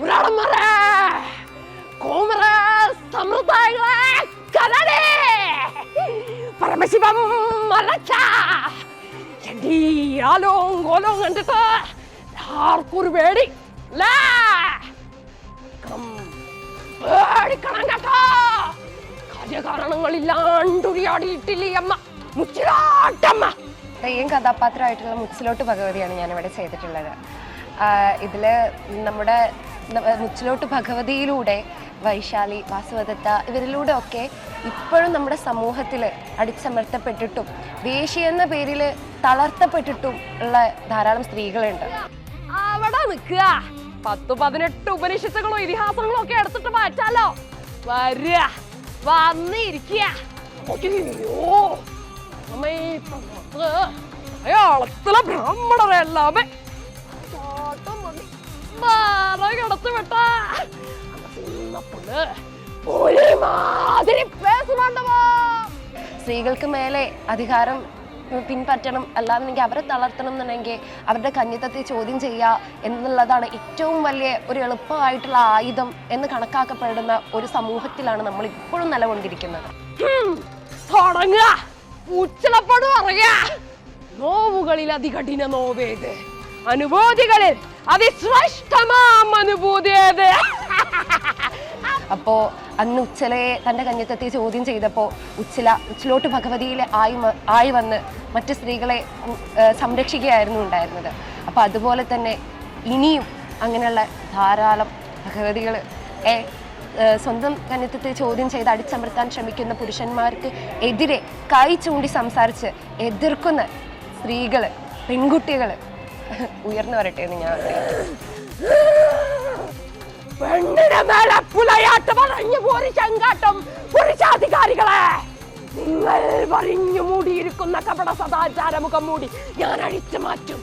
ഉരാളന്മാരെ കോമറ സമ്പ്രദായങ്ങളെ കരടേ പരമശിവം മറച്ച എന്റെ ആലോം കോലോം കണ്ടിട്ട് ആർക്കൊരു പേടി? പേടിക്കണം കേട്ടോ! കാര്യകാരണങ്ങളില്ലാണ്ടുരിയാടിയിട്ടില്ലേ അമ്മ? മുച്ചിലാട്ടമ്മ! തെയ്യം കഥാപാത്രമായിട്ടുള്ള മുച്ചിലോട്ട് ഭഗവതിയാണ് ഞാനിവിടെ ചെയ്തിട്ടുള്ളത്. ഇതിൽ നമ്മുടെ മുച്ചിലോട്ട് ഭഗവതിയിലൂടെ വൈശാലി വാസുവദത്ത ഇവരിലൂടെ ഒക്കെ ഇപ്പോഴും നമ്മുടെ സമൂഹത്തിൽ അടിച്ചമർത്തപ്പെട്ടിട്ടും വേശി എന്ന പേരിൽ തളർത്തപ്പെട്ടിട്ടും ഉള്ള ധാരാളം സ്ത്രീകളുണ്ട്. അവിടെ നിൽക്കുക. പത്ത് പതിനെട്ട് ഉപനിഷത്തുകളോ ഇതിഹാസങ്ങളോ ഒക്കെ എടുത്തിട്ട് മാറ്റാലോ. വരിക. വന്നിരിക്കുക. സ്ത്രീകൾക്ക് മേലെ അധികാരം പിൻപറ്റണം അല്ലാന്നുണ്ടെങ്കിൽ അവരെ തളർത്തണം എന്നുണ്ടെങ്കിൽ അവരുടെ കന്യത്വത്തെ ചോദ്യം ചെയ്യുക എന്നുള്ളതാണ് ഏറ്റവും വലിയ ഒരു എളുപ്പമായിട്ടുള്ള ആയുധം എന്ന് കണക്കാക്കപ്പെടുന്ന ഒരു സമൂഹത്തിലാണ് നമ്മൾ ഇപ്പോഴും നിലകൊണ്ടിരിക്കുന്നത് തുടങ്ങുക. നോവുകളിൽ അതികഠിന നോവേത്. അനുഭൂതികളിൽ അതിശ്രേഷ്ഠമാം അപ്പോ അന്ന് ഉച്ചലയെ തന്റെ കഞ്ഞത്തെത്തി ചോദ്യം ചെയ്തപ്പോൾ ഉച്ചല ഉച്ചിലോട്ട് ഭഗവതിയിലെ ആയി ആയി വന്ന് മറ്റ് സ്ത്രീകളെ സംരക്ഷിക്കുകയായിരുന്നു ഉണ്ടായിരുന്നത്. അപ്പോൾ അതുപോലെ തന്നെ ഇനിയും അങ്ങനെയുള്ള ധാരാളം ഭഗവതികൾ സ്വന്തം കന്യത്വത്തെ ചോദ്യം ചെയ്ത് അടിച്ചമർത്താൻ ശ്രമിക്കുന്ന പുരുഷന്മാർക്ക് എതിരെ കൈ ചൂണ്ടി സംസാരിച്ച് എതിർക്കുന്ന സ്ത്രീകൾ പെൺകുട്ടികൾ ഉയർന്നു വരട്ടെ എന്ന് ഞാൻ നിങ്ങൾ മൂടിയിരിക്കുന്ന കപട സദാചാര മുഖം മൂടി ഞാൻ അഴിച്ചു മാറ്റും.